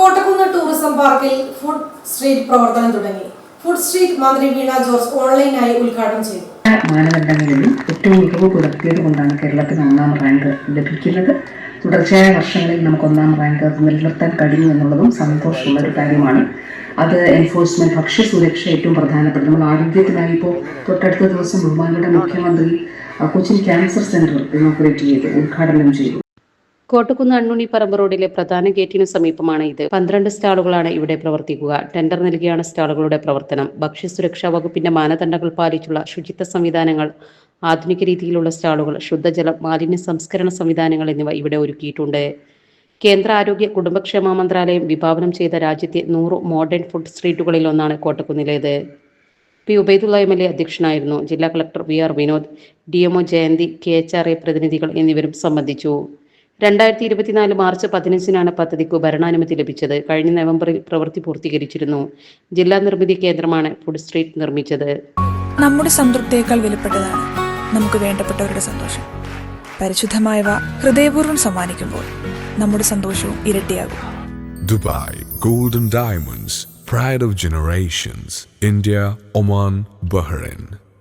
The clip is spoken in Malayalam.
കോട്ടക്കുന്ന് ടൂറിസം പാർക്കിൽ ഫുഡ് സ്ട്രീറ്റ് പ്രവർത്തനം തുടങ്ങി. ഫുഡ് സ്ട്രീറ്റ് മന്ത്രി വീണ ജോർജ് ഓൺലൈനായി ഉദ്ഘാടനം ചെയ്തു. മാനദണ്ഡങ്ങളിൽ ഏറ്റവും മികവ് പുലർത്തിയത് കൊണ്ടാണ് കേരളത്തിന് ഒന്നാം റാങ്ക് ലഭിക്കുന്നത്. തുടർച്ചയായ വർഷങ്ങളിൽ നമുക്ക് ഒന്നാം റാങ്ക് നിലനിർത്താൻ കഴിഞ്ഞു എന്നുള്ളതും സന്തോഷമുള്ള ഒരു കാര്യമാണ്. അത് എൻഫോഴ്സ്മെന്റ് ഭക്ഷ്യസുരക്ഷ ഏറ്റവും പ്രധാനപ്പെട്ട നമ്മൾ ആരോഗ്യത്തിനായി ഇപ്പോൾ തൊട്ടടുത്ത ദിവസം ബഹുമാനിയുടെ മുഖ്യമന്ത്രി കൊച്ചിൻ ക്യാൻസർ സെന്റർ ഇനോഗ്രേറ്റ് ചെയ്ത് ഉദ്ഘാടനം ചെയ്തു. കോട്ടക്കുന്ന് അണ്ണുണി പറമ്പ് റോഡിലെ പ്രധാന ഗേറ്റിനു സമീപമാണ് ഇത്. പന്ത്രണ്ട് സ്റ്റാളുകളാണ് ഇവിടെ പ്രവർത്തിക്കുക. ടെൻഡർ നൽകിയാണ് സ്റ്റാളുകളുടെ പ്രവർത്തനം. ഭക്ഷ്യ സുരക്ഷാ വകുപ്പിന്റെ മാനദണ്ഡങ്ങൾ പാലിച്ചുള്ള ശുചിത്വ സംവിധാനങ്ങൾ ആധുനിക രീതിയിലുള്ള സ്റ്റാളുകൾ ശുദ്ധജലം മാലിന്യ സംസ്കരണ സംവിധാനങ്ങൾ എന്നിവ ഇവിടെ ഒരുക്കിയിട്ടുണ്ട്. കേന്ദ്ര ആരോഗ്യ കുടുംബക്ഷേമ മന്ത്രാലയം വിഭാവനം ചെയ്ത രാജ്യത്തെ നൂറ് മോഡേൺ ഫുഡ് സ്ട്രീറ്റുകളിൽ ഒന്നാണ് കോട്ടക്കുന്നിലേത്. P. Ubaidullah M. L. A അധ്യക്ഷനായിരുന്നു. ജില്ലാ collector V. R. Vinod D. MO Jayanthi K. H. R. A പ്രതിനിധികൾ എന്നിവരും സംബന്ധിച്ചു. രണ്ടായിരത്തി ഇരുപത്തിനാല് മാർച്ച് പതിനഞ്ചിനാണ് പദ്ധതിക്ക് ഭരണാനുമതി ലഭിച്ചത്. കഴിഞ്ഞ നവംബറിൽ പ്രവൃത്തി പൂർത്തീകരിച്ചിരുന്നു. ജില്ലാ നിർമ്മിതി കേന്ദ്രമാണ് ഫുഡ് സ്ട്രീറ്റ് നിർമ്മിച്ചത്. നമ്മുടെ സംതൃപ്തിയേക്കാൾ വിലപ്പെട്ടതാണ് നമുക്ക് വേണ്ടപ്പെട്ടവരുടെ സന്തോഷം. പരിശുദ്ധമായവ ഹൃദയപൂർവം സമ്മാനിക്കുമ്പോൾ നമ്മുടെ സന്തോഷവും ഇരട്ടിയാകും. Dubai golden diamonds pride of generations India Oman Bahrain.